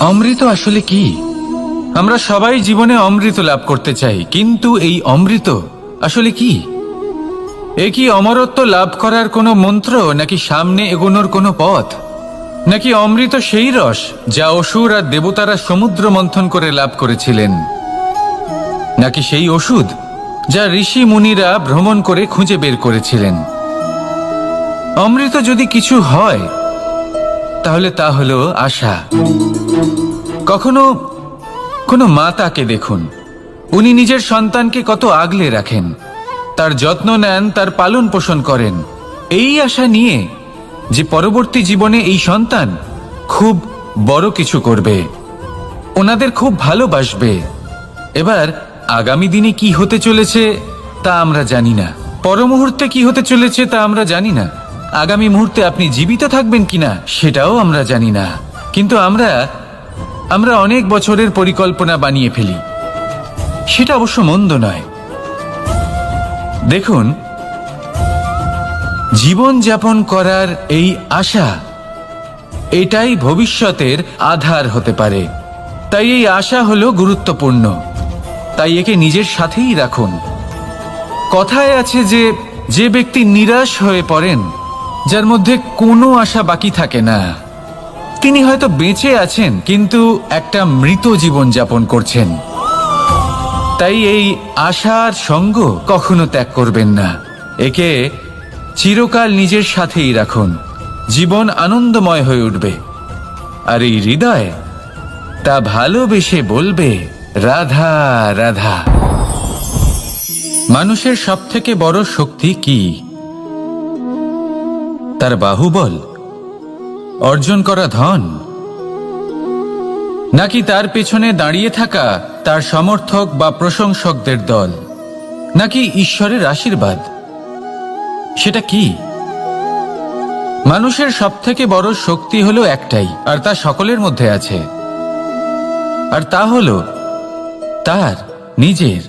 অমৃত আসলে কি? আমরা সবাই জীবনে অমৃত লাভ করতে চাই, কিন্তু এই অমৃত আসলে কি? এ কি অমরত্ব লাভ করার কোনো মন্ত্র, নাকি সামনে এগোনোর কোনো পথ? নাকি অমৃত সেই রস, যা অসুর আর দেবতারা সমুদ্র মন্থন করে লাভ করেছিলেন? নাকি সেই ওষুধ, যা ঋষি মুনিরা ভ্রমণ করে খুঁজে বের করেছিলেন? অমৃত যদি কিছু হয় তাহলে তা হলো আশা। কখনো কোনো মা তাকে দেখুন। উনি নিজের সন্তানকে কত আগলে রাখেন। তার যত্ন নেন, তার পালন পোষণ করেন। এই আশা নিয়ে যে পরবর্তী জীবনে এই সন্তান খুব বড় কিছু করবে। ওনাদের খুব ভালোবাসবে। এবার আগামী দিনে কি হতে চলেছে তা আমরা জানি না। পর মুহূর্তে কি হতে চলেছে তা আমরা জানি না। আগামী মুহূর্তে আপনি জীবিত থাকবেন কিনা সেটাও আমরা জানি না। কিন্তু আমরা আমরা অনেক বছরের পরিকল্পনা বানিয়ে ফেলি। সেটা অবশ্য মন্দ নয়। দেখুন জীবন যাপন করার এই আশা, এটাই ভবিষ্যতের আধার হতে পারে। তাই এই আশা হলো গুরুত্বপূর্ণ। তাই একে নিজের সাথেই রাখুন। কথায় আছে যে যে ব্যক্তি নিরাশ হয়ে পড়েন যার মধ্যে কোনো আশা বাকি থাকে না। তিনি হয়তো বেঁচে আছেন, কিন্তু একটা মৃত জীবন যাপন করছেন। তাই এই আশার সঙ্গ কখনো ত্যাগ করবেন না। একে চিরকাল নিজের সাথেই রাখুন। জীবন আনন্দময় হয়ে উঠবে। আর এই হৃদয় তা ভালোবেসে বলবে, রাধা রাধা। মানুষের সবথেকে বড় শক্তি কি? তার বাহুবল, অর্জন করা ধন। নাকি তার পেছনে দাঁড়িয়ে থাকা তার সমর্থক বা প্রশংসকদের দল? নাকি ঈশ্বরের আশীর্বাদ? সেটা কি? মানুষের সব থেকে বড় শক্তি হলো একটাই, আর তা সকলের মধ্যে আছে। আর তা হলো তার নিজের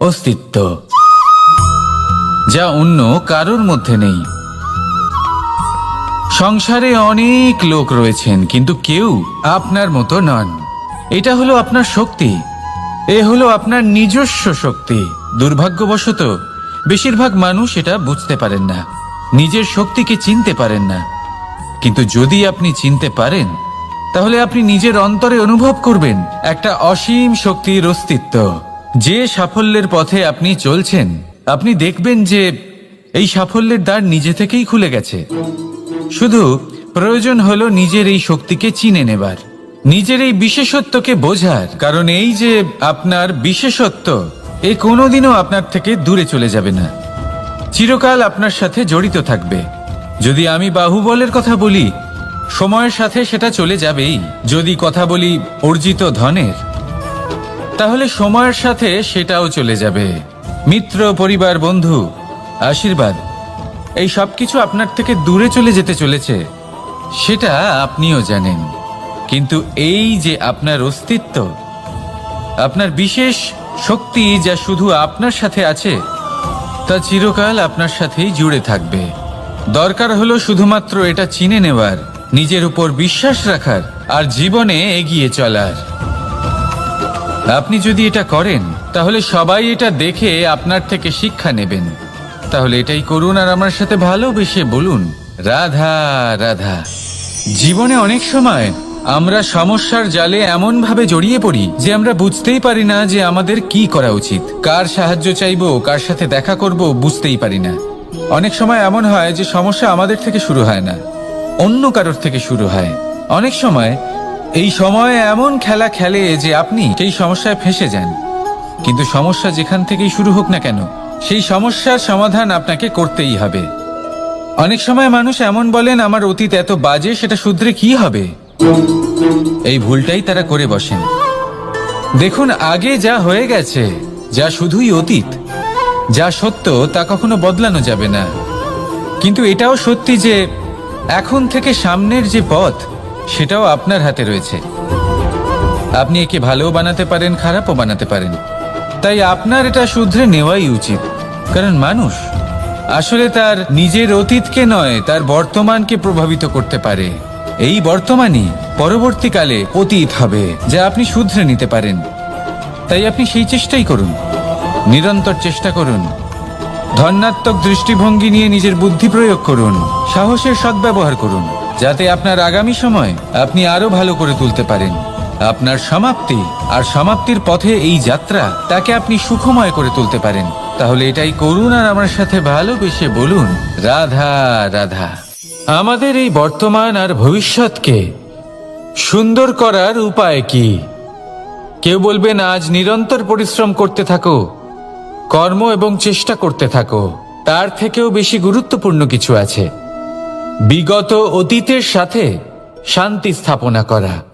অস্তিত্ব। যা অন্য কারোর মধ্যে নেই। সংসারে অনেক লোক রয়েছেন, কিন্তু কেউ আপনার মতো নন। এটা হলো আপনার শক্তি। এ হলো আপনার নিজস্ব শক্তি। দুর্ভাগ্যবশত, বেশিরভাগ মানুষ এটা বুঝতে পারেন না। নিজের শক্তিকে চিনতে পারেন না। কিন্তু যদি আপনি চিনতে পারেন, তাহলে আপনি নিজের অন্তরে অনুভব করবেন একটা অসীম শক্তির অস্তিত্ব। যে সাফল্যের পথে আপনি চলছেন, আপনি দেখবেন যে এই সাফল্যের দ্বার নিজে থেকেই খুলে গেছে। শুধু প্রয়োজন হলো নিজের এই শক্তিকে চিনে নেবার, নিজের এই বিশেষত্বকে বোঝার। কারণ এই যে আপনার বিশেষত্ব, এ কোনোদিনও আপনার থেকে দূরে চলে যাবে না। চিরকাল আপনার সাথে জড়িত থাকবে। যদি আমি বাহুবলের কথা বলি, সময়ের সাথে সেটা চলে যাবেই। যদি কথা বলি অর্জিত ধনের, তাহলে সময়ের সাথে সেটাও চলে যাবে। মিত্র, পরিবার, বন্ধু, আশীর্বাদ। এই সব কিছু আপনার থেকে দূরে চলে যেতে চলেছে, সেটা আপনিও জানেন। কিন্তু এই যে আপনার অস্তিত্ব, আপনার বিশেষ শক্তি যা শুধু আপনার সাথে আছে, তা চিরকাল আপনার সাথেই জুড়ে থাকবে। দরকার হলো শুধুমাত্র এটা চিনে নেওয়ার, নিজের উপর বিশ্বাস রাখার আর জীবনে এগিয়ে চলার। আপনি যদি এটা করেন, তাহলে সবাই এটা দেখে আপনার থেকে শিক্ষা নেবেন। তাহলে এটাই করুন আর আমার সাথে ভালোবেসে বলুন। রাধা রাধা। জীবনে অনেক সময় আমরা সমস্যার জালে এমন ভাবে জড়িয়ে পড়ি যে আমরা বুঝতেই পারি না যে আমাদের কি করা উচিত। কার সাহায্য চাইব, কার সাথে দেখা করব বুঝতেই পারি না। অনেক সময় এমন হয় যে সমস্যা আমাদের থেকে শুরু হয় না, অন্য কারোর থেকে শুরু হয়। অনেক সময় এই সময় এমন খেলা খেলে যে আপনি সেই সমস্যায় ফেসে যান। কিন্তু সমস্যা যেখান থেকেই শুরু হোক না কেন সেই সমস্যার সমাধান আপনাকে করতেই হবে। অনেক সময় মানুষ এমন বলেন, আমার অতীত এত বাজে, সেটা শুধরে কি হবে? এই ভুলটাই তারা করে বসেন। দেখুন, আগে যা হয়ে গেছে, যা শুধুই অতীত, যা সত্য, তা কখনো বদলানো যাবে না। কিন্তু এটাও সত্যি যে, এখন থেকে সামনের যে পথ, সেটাও আপনার হাতে রয়েছে। আপনি একে ভালোও বানাতে পারেন, খারাপও বানাতে পারেন। তাই আপনার এটা শুধরে নেওয়াই উচিত। কারণ মানুষ আসলে তার নিজের অতীতকে নয়, তার বর্তমানকে প্রভাবিত করতে পারে। এই বর্তমানই পরবর্তীকালে অতীত হবে, যা আপনি শুধরে নিতে পারেন। তাই আপনি সেই চেষ্টাই করুন। নিরন্তর চেষ্টা করুন। ধন্যাত্মক দৃষ্টিভঙ্গি নিয়ে নিজের বুদ্ধি প্রয়োগ করুন। সাহসের সদ্ব্যবহার করুন, যাতে আপনার আগামী সময় আপনি আরও ভালো করে তুলতে পারেন। আপনার সমাপ্তি। আর সমাপ্তির পথে এই যাত্রা, তাকে আপনি সুখময় করে তুলতে পারেন। তাহলে এটাই করুন আর আমার সাথে ভালোবেসে বলুন, রাধা রাধা। আমাদের এই বর্তমান আর ভবিষ্যৎকে সুন্দর করার উপায় কি? কেউ বলবেন, আজ নিরন্তর পরিশ্রম করতে থাকো, কর্ম এবং চেষ্টা করতে থাকো। তার থেকেও বেশি গুরুত্বপূর্ণ কিছু আছে। বিগত অতীতের সাথে শান্তি স্থাপনা করা।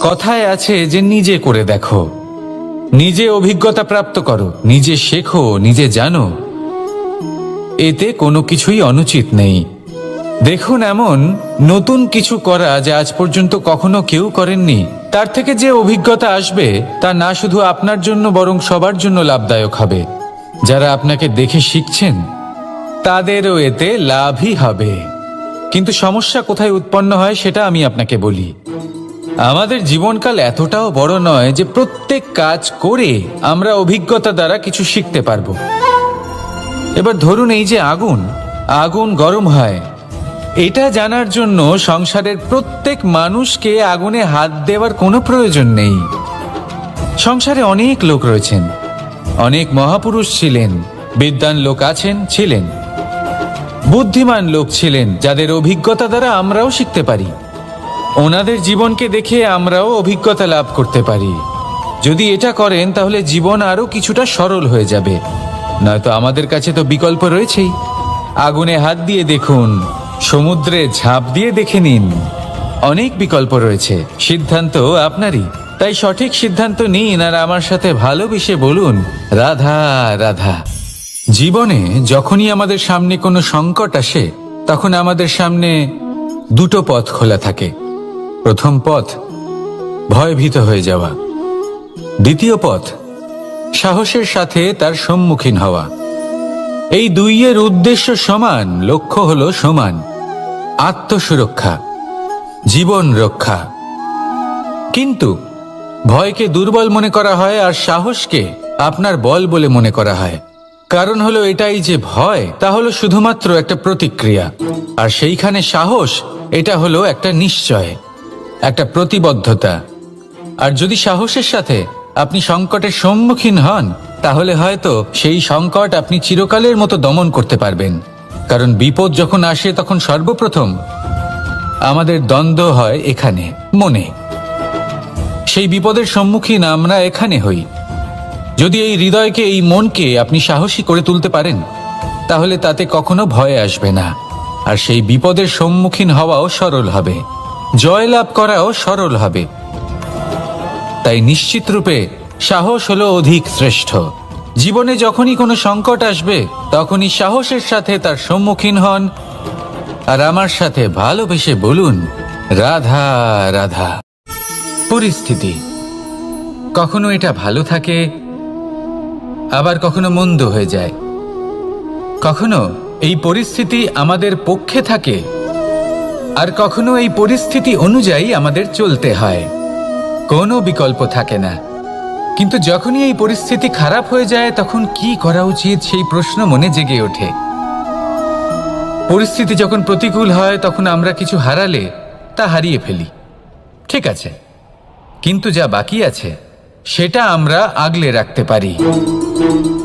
কথায় আছে যে নিজে করে দেখো। নিজে অভিজ্ঞতা প্রাপ্ত করো, নিজে শেখো, নিজে জানো। এতে কোনো কিছুই অনুচিত নেই। দেখুন এমন নতুন কিছু করা যা আজ পর্যন্ত কখনো কেউ করেননি। তার থেকে যে অভিজ্ঞতা আসবে, তা না শুধু আপনার জন্য, বরং সবার জন্য লাভদায়ক হবে। যারা আপনাকে দেখে শিখছেন, তাদেরও এতে লাভই হবে। কিন্তু সমস্যা কোথায় উৎপন্ন হয়, সেটা আমি আপনাকে বলি। আমাদের জীবনকাল এতটাও বড় নয় যে প্রত্যেক কাজ করে আমরা অভিজ্ঞতা দ্বারা কিছু শিখতে পারব। এবার ধরুন এই যে আগুন আগুন গরম হয়। এটা জানার জন্য সংসারের প্রত্যেক মানুষকে আগুনে হাত দেওয়ার কোনো প্রয়োজন নেই। সংসারে অনেক লোক রয়েছেন, অনেক মহাপুরুষ ছিলেন, বিদ্বান লোক আছেন, ছিলেন। বুদ্ধিমান লোক ছিলেন, যাদের অভিজ্ঞতা দ্বারা আমরাও শিখতে পারি। ওনাদের জীবনকে দেখে আমরাও অভিজ্ঞতা লাভ করতে পারি। যদি এটা করেন, তাহলে জীবন আরও কিছুটা সরল হয়ে যাবে। নয়তো আমাদের কাছে তো বিকল্প রয়েছেই। আগুনে হাত দিয়ে দেখুন, সমুদ্রে ঝাঁপ দিয়ে দেখে নিন। অনেক বিকল্প রয়েছে। সিদ্ধান্ত আপনারই। তাই সঠিক সিদ্ধান্ত নিন আর আমার সাথে ভালোবেসে বলুন, রাধা রাধা। জীবনে যখনই আমাদের সামনে কোনো সংকট আসে, তখন আমাদের সামনে দুটো পথ খোলা থাকে। প্রথম পথ, ভয়ভীত হয়ে যাওয়া। দ্বিতীয় পথ, সাহসের সাথে তার সম্মুখীন হওয়া। এই দুইয়ের উদ্দেশ্য সমান, লক্ষ্য হল সমান। আত্মসুরক্ষা, জীবন রক্ষা। কিন্তু, ভয়কে দুর্বল মনে করা হয় আর সাহসকে আপনার বল বলে মনে করা হয়। কারণ হলো এটাই যে ভয়, তা হলো শুধুমাত্র একটা প্রতিক্রিয়া। আর সেইখানে সাহস, এটা হলো একটা নিশ্চয়। একটা প্রতিবদ্ধতা। আর যদি সাহসের সাথে আপনি সংকটের সম্মুখীন হন, তাহলে হয়তো সেই সংকট আপনি চিরকালের মতো দমন করতে পারবেন। কারণ বিপদ যখন আসে, তখন সর্বপ্রথম আমাদের দ্বন্দ্ব হয় এখানে, মনে। সেই বিপদের সম্মুখীন আমরা এখানে হই। যদি এই হৃদয়কে, এই মনকে আপনি সাহসী করে তুলতে পারেন, তাহলে তাতে কখনো ভয় আসবে না। আর সেই বিপদের সম্মুখীন হওয়াও সরল হবে। জয়লাভ করাও সরল হবে। তাই নিশ্চিত রূপে সাহস হলো অধিক শ্রেষ্ঠ। জীবনে যখনই কোনো সংকট আসবে, তখনই সাহসের সাথে তার সম্মুখীন হন আর আমার সাথে ভালোবেসে বলুন, রাধা রাধা। পরিস্থিতি। কখনো এটা ভালো থাকে, আবার কখনো মন্দ হয়ে যায়। কখনো এই পরিস্থিতি আমাদের পক্ষে থাকে আর কখনো এই পরিস্থিতি অনুযায়ী আমাদের চলতে হয়। কোনো বিকল্প থাকে না। কিন্তু যখনই এই পরিস্থিতি খারাপ হয়ে যায়, তখন কি করা উচিত সেই প্রশ্ন মনে জেগে ওঠে। পরিস্থিতি যখন প্রতিকূল হয়, তখন আমরা কিছু হারালে তা হারিয়ে ফেলি। ঠিক আছে। কিন্তু যা বাকি আছে, সেটা আমরা আগলে রাখতে পারি।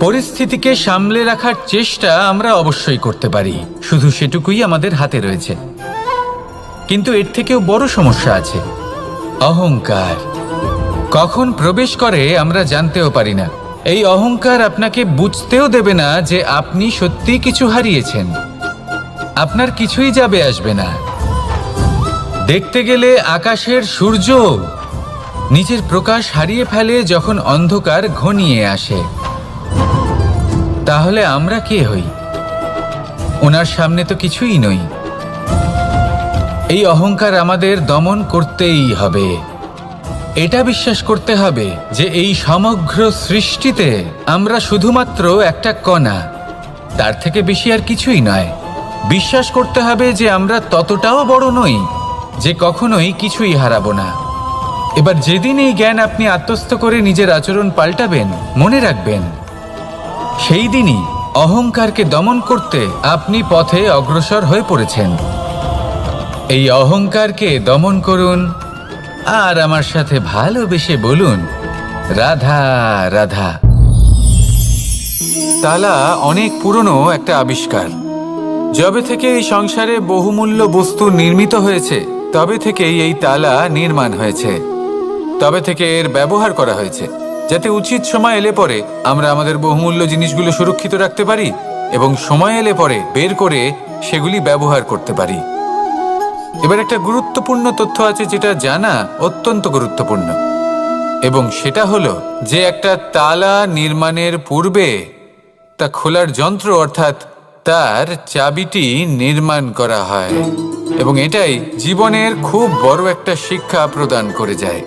পরিস্থিতিকে সামলে রাখার চেষ্টা আমরা অবশ্যই করতে পারি। শুধু সেটুকুই আমাদের হাতে রয়েছে। কিন্তু এর থেকেও বড় সমস্যা আছে। অহংকার। কখন প্রবেশ করে আমরা জানতেও পারি না। এই অহংকার আপনাকে বুঝতেও দেবে না যে আপনি সত্যি কিছু হারিয়েছেন। আপনার কিছুই যাবে আসবে না। দেখতে গেলে আকাশের সূর্য নিজের প্রকাশ হারিয়ে ফেলে যখন অন্ধকার ঘনিয়ে আসে। তাহলে আমরা কে হই? ওনার সামনে তো কিছুই নই। এই অহংকার আমাদের দমন করতেই হবে। এটা বিশ্বাস করতে হবে যে এই সমগ্র সৃষ্টিতে আমরা শুধুমাত্র একটা কণা। তার থেকে বেশি আর কিছুই নয়। বিশ্বাস করতে হবে যে আমরা ততটাও বড় নই যে কখনোই কিছুই হারাবো না। এবার যেদিন এই জ্ঞান আপনি আত্মস্থ করে নিজের আচরণ পাল্টাবেন, মনে রাখবেন। সেই দিনই অহংকারকে দমন করতে আপনি পথে অগ্রসর হয়ে পড়েছেন। এই অহংকারকে দমন করুন আর আমার সাথে ভালোবেসে বলুন, রাধা রাধা। তালা অনেক পুরনো একটা আবিষ্কার। যবে থেকে এই সংসারে বহুমূল্য বস্তু নির্মিত হয়েছে, তবে থেকেই এই তালা নির্মাণ হয়েছে। তবে থেকে এর ব্যবহার করা হয়েছে, যাতে উচিত সময় এলে পরে আমরা আমাদের বহুমূল্য জিনিসগুলো সুরক্ষিত রাখতে পারি এবং সময় এলে পরে বের করে সেগুলি ব্যবহার করতে পারি। এবার একটা গুরুত্বপূর্ণ তথ্য আছে যেটা জানা অত্যন্ত গুরুত্বপূর্ণ। এবং সেটা হলো যে একটা তালা নির্মাণের পূর্বে তা খোলার যন্ত্র অর্থাৎ তার চাবিটি নির্মাণ করা হয় এবং এটাই জীবনের খুব বড় একটা শিক্ষা প্রদান করে যায়।